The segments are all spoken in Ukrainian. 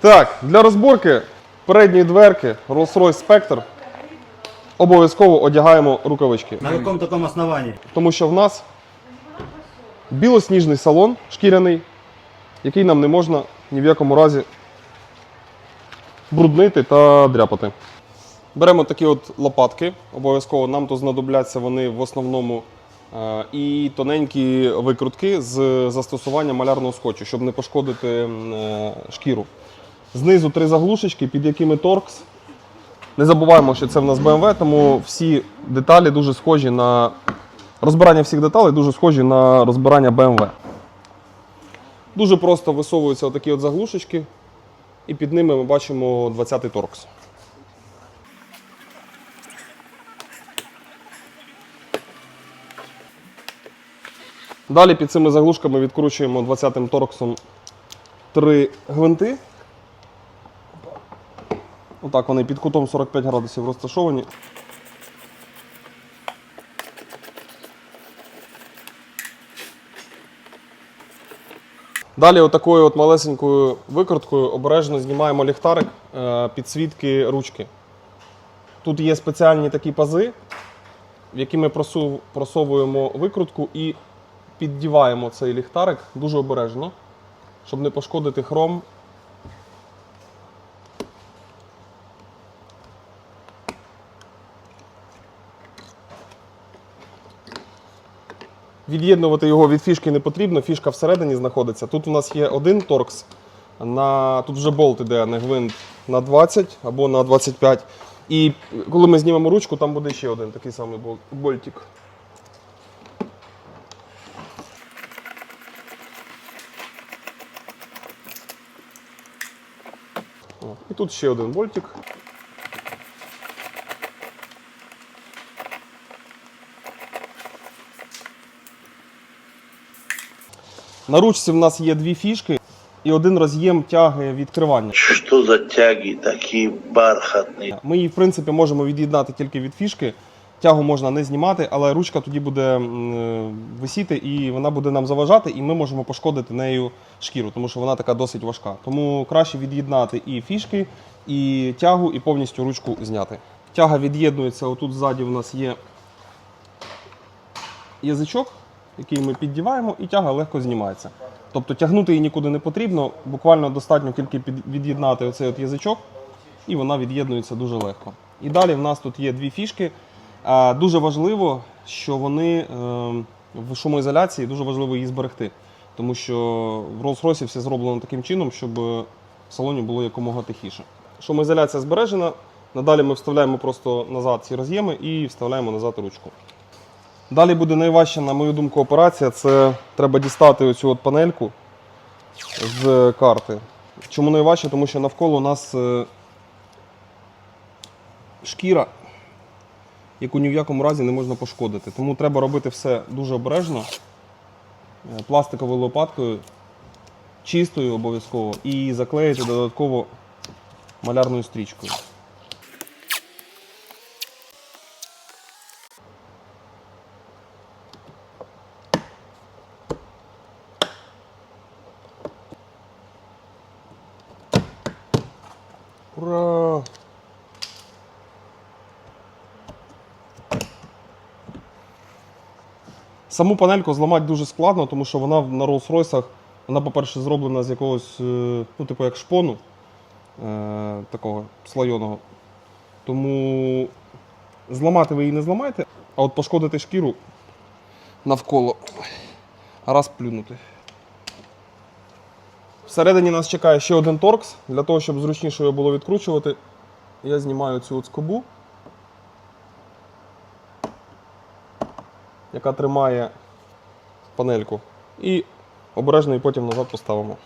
Так, для розборки передньої дверки Rolls-Royce Spectre обов'язково одягаємо рукавички. На каком таком основании? Тому що в нас білосніжний салон шкіряний, який нам не можна ні в якому разі бруднити та дряпати. Беремо такі от лопатки, обов'язково нам то знадобляться вони в основному е, і тоненькі викрутки з застосуванням малярного скотчу, щоб не пошкодити е, шкіру. Знизу три заглушечки, під якими торкс. Не забуваємо, що це в нас BMW, тому всі деталі дуже схожі на розбирання всіх деталей дуже схожі на розбирання BMW. Дуже просто висовуються отакі от заглушечки, і під ними ми бачимо 20-й торкс. Далі під цими заглушками відкручуємо 20-м торксом три гвинти. Отак вони під кутом 45 градусів розташовані. Далі отакою от малесенькою викруткою обережно знімаємо ліхтарик е, підсвітки ручки. Тут є спеціальні такі пази, в які ми просовуємо викрутку і піддіваємо цей ліхтарик дуже обережно, щоб не пошкодити хром. Від'єднувати його від фішки не потрібно, фішка всередині знаходиться. Тут у нас є один торкс, на, тут вже болт іде, а не гвинт на 20 або на 25. І коли ми знімемо ручку, там буде ще один такий самий бол- болтик. І тут ще один болтик. На ручці в нас є дві фішки і один роз'єм тяги відкривання. Что за тяги такие бархатные? Ми її, в принципі, можемо від'єднати тільки від фішки. Тягу можна не знімати, але ручка тоді буде е, висіти і вона буде нам заважати, і ми можемо пошкодити нею шкіру, тому що вона така досить важка. Тому краще від'єднати і фішки, і тягу, і повністю ручку зняти. Тяга від'єднується. Отут ззаді у нас є язичок, який ми піддіваємо, і тяга легко знімається. Тобто тягнути її нікуди не потрібно, буквально достатньо тільки від'єднати оцей от язичок, і вона від'єднується дуже легко. І далі в нас тут є дві фішки. Дуже важливо, що вони е, в шумоізоляції, дуже важливо її зберегти. Тому що в Rolls-Royce все зроблено таким чином, щоб в салоні було якомога тихіше. Шумоізоляція збережена. Надалі ми вставляємо просто назад ці роз'єми і вставляємо назад ручку. Далі буде найважча, на мою думку, операція. Це треба дістати оцю от панельку з карти. Чому найважче? Тому що навколо у нас е, шкіра, яку ні в якому разі не можна пошкодити. Тому треба робити все дуже обережно, е, пластиковою лопаткою, чистою обов'язково, і заклеїти додатково малярною стрічкою. Ура! Саму панельку зламати дуже складно, тому що вона на Rolls-Royce, вона, по-перше, зроблена з якогось, е, ну, типу як шпону е, такого слойоного. Тому зламати ви її не зламаєте, а от пошкодити шкіру навколо раз плюнути. Всередині нас чекає ще один торкс. Для того, щоб зручніше його було відкручувати, я знімаю цю от скобу, яка тримає панельку. І обережно її потім назад поставимо.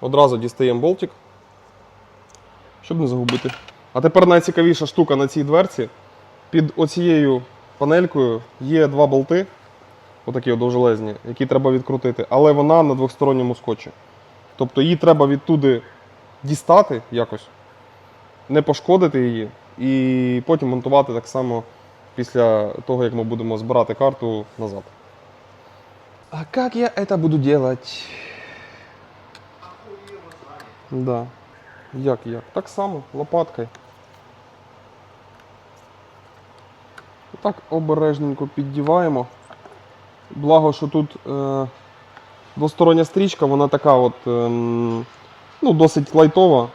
Одразу дістаємо болтик, щоб не загубити. А тепер найцікавіша штука на цій дверці. Під оцією панелькою є два болти, отакі от довжелезні, які треба відкрутити, але вона на двосторонньому скотчі. Тобто її треба відтуди дістати якось, не пошкодити її, і потім монтувати так само після того, як ми будемо збирати карту назад. А як я це буду делать? Да. Як як? Так само, лопаткою. Так обережненько піддіваємо. Благо, що тут е, двостороння стрічка, вона така от, ем, ну, досить лайтова.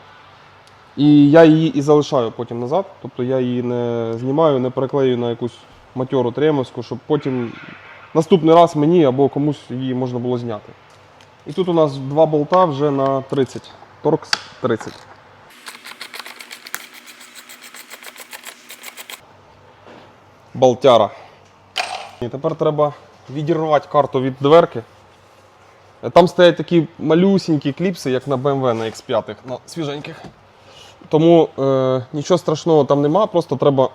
І я її і залишаю потім назад. Тобто я її не знімаю, не переклею на якусь матьору тремовську, щоб потім наступний раз мені або комусь її можна було зняти. І тут у нас два болта вже на 30. Торкс 30. Болтяра. І тепер треба відірвати карту від дверки. Е, Там стоять такі малюсінькі кліпси, як на BMW на X5, на свіженьких. Тому е, нічого страшного там нема, просто треба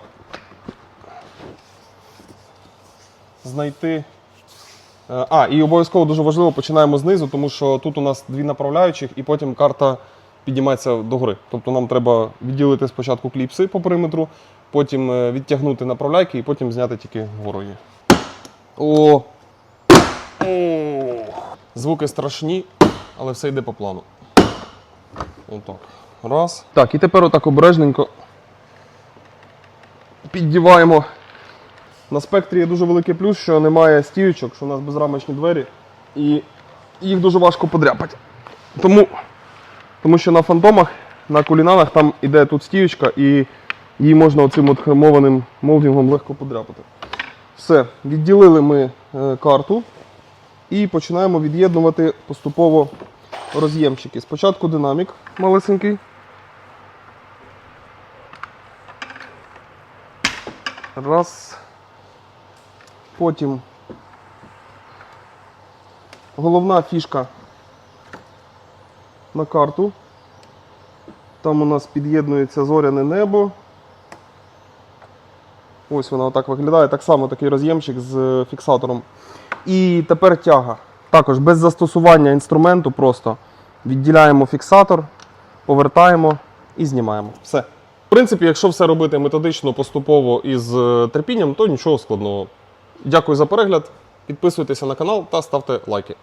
знайти. Е, а, і обов'язково дуже важливо починаємо знизу, тому що тут у нас дві направляючих, і потім карта піднімається догори. Тобто нам треба відділити спочатку кліпси по периметру, потім е, відтягнути направляйки і потім зняти тільки вгору її. О! О! Звуки страшні, але все йде по плану. Отак. Раз. Так, і тепер отак обережненько піддіваємо. На спектрі є дуже великий плюс, що немає стіючок, що у нас безрамочні двері, і їх дуже важко подряпати. Тому, тому що на фантомах, на кулінанах там іде тут стіючка, і її можна оцим от хромованим молдингом легко подряпати. Все, відділили ми е, карту і починаємо від'єднувати поступово роз'ємчики. Спочатку динамік малесенький. Раз. Потім головна фішка на карту. Там у нас під'єднується зоряне небо. Ось вона отак виглядає. Так само такий роз'ємчик з фіксатором. І тепер тяга. Також без застосування інструменту просто відділяємо фіксатор, повертаємо і знімаємо. Все. В принципі, якщо все робити методично, поступово і з е, терпінням, то нічого складного. Дякую за перегляд. Підписуйтеся на канал та ставте лайки.